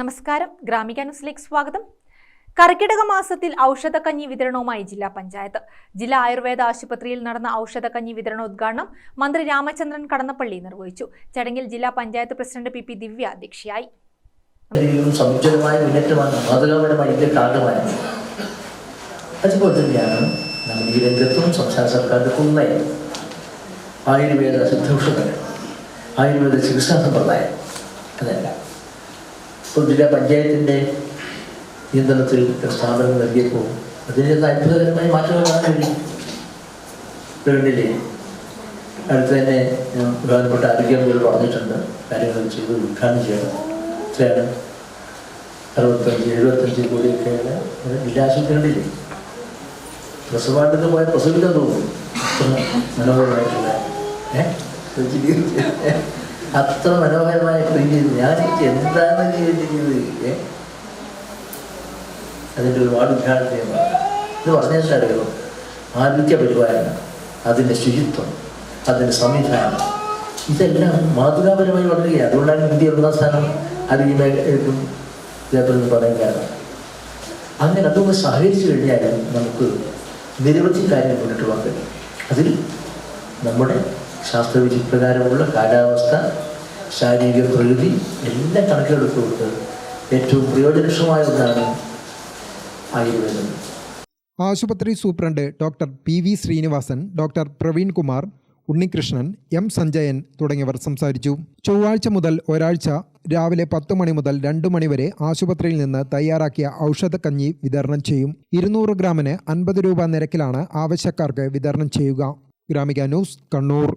നമസ്കാരം. ഗ്രാമിക ന്യൂസിലേക്ക് സ്വാഗതം. കർക്കിടക മാസത്തിൽ ഔഷധക്കഞ്ഞി വിതരണവുമായി ജില്ലാ പഞ്ചായത്ത്. ജില്ലാ ആയുർവേദ ആശുപത്രിയിൽ നടന്ന ഔഷധക്കഞ്ഞി വിതരണോദ്ഘാടനം മന്ത്രി രാമചന്ദ്രൻ കടന്നപ്പള്ളി നിർവഹിച്ചു. ചടങ്ങിൽ ജില്ലാ panchayat president P P Divya അധ്യക്ഷയായി. സമുചിതമായ മുന്നേറ്റമാണ് മാതൃകാപരമായ ഇതിന്റെ കാരണമായത് അതുപോലെ തന്നെയാണ് നമ്മുടെ സംസ്ഥാന സർക്കാരിന്റെ കുന്നയ ആയുർവേദ സിദ്ധൌഷധങ്ങൾ ആയുർവേദ ചികിത്സാ സമ്പ്രദായം അതല്ല. ഇപ്പോൾ ജില്ലാ പഞ്ചായത്തിന്റെ നിയന്ത്രണത്തിൽ സ്ഥാപനം നൽകിയപ്പോൾ അതിന് അത്ഭുതകരമായ മാറ്റങ്ങൾ കാണാൻ ഗവൺമെന്റിലെ അടുത്ത് തന്നെ ഞാൻ പ്രധാനപ്പെട്ട ആരോഗ്യമന്ത്രികൾ പറഞ്ഞിട്ടുണ്ട്. കാര്യങ്ങൾ ചെയ്ത് ഉദ്ഘാടനം ചെയ്യണം. എത്രയാണ് അറുപത്തഞ്ച് എഴുപത്തഞ്ച് കോടിയൊക്കെയാണ് ജില്ലാ ആശുപത്രികളില്ലേ പ്രസവാണ്ടിന് പോയ പ്രസവിക്കാൻ തോന്നുന്നു മനോഹരമായിട്ടുള്ള ഏ? അത്ര മനോഹരമായ പ്രീതി ഞാൻ എന്താണ് ചെയ്തിരിക്കുന്നത് അതിന്റെ ഒരുപാട് ഉദ്ഘാടനമാണ് ഇത് പറഞ്ഞാൽ ആരോഗ്യ പരിപാലനം അതിന്റെ ശുചിത്വം അതിന്റെ സംവിധാനം ഇതെല്ലാം മാതൃകാപരമായി വളരുകയാണ്. അതുകൊണ്ടാണ് ഇന്ത്യ ഒന്നാം സ്ഥാനം മേഖലയ്ക്കും എന്ന് പറയാൻ കാരണം അങ്ങനെ അതൊന്ന് സഹകരിച്ചു കഴിഞ്ഞാൽ നമുക്ക് നിരവധി കാര്യങ്ങൾ മുന്നോട്ട് പോകാൻ കഴിയും. അതിൽ നമ്മുടെ ശാസ്ത്രവിധി പ്രകാരമുള്ള കാലാവസ്ഥ ശാരീരിക പ്രകൃതി എല്ലാം കണക്കിലെടുത്തുകൊണ്ട് ഏറ്റവും പ്രയോജനക്ഷമായ ഒന്നാണ് ആയുർവേദം. ആശുപത്രി superintendent doctor P V Srinivasan doctor Praveen Kumar Unnikrishnan M Sanjayan തുടങ്ങിയവർ സംസാരിച്ചു. ചൊവ്വാഴ്ച മുതൽ ഒരാഴ്ച രാവിലെ പത്ത് മണി മുതൽ രണ്ട് മണിവരെ ആശുപത്രിയിൽ നിന്ന് തയ്യാറാക്കിയ ഔഷധക്കഞ്ഞി വിതരണം ചെയ്യും. ഇരുന്നൂറ് ഗ്രാമിന് അൻപത് രൂപ നിരക്കിലാണ് ആവശ്യക്കാർക്ക് വിതരണം ചെയ്യുക. ഗ്രാമിക ന്യൂസ് കണ്ണൂർ.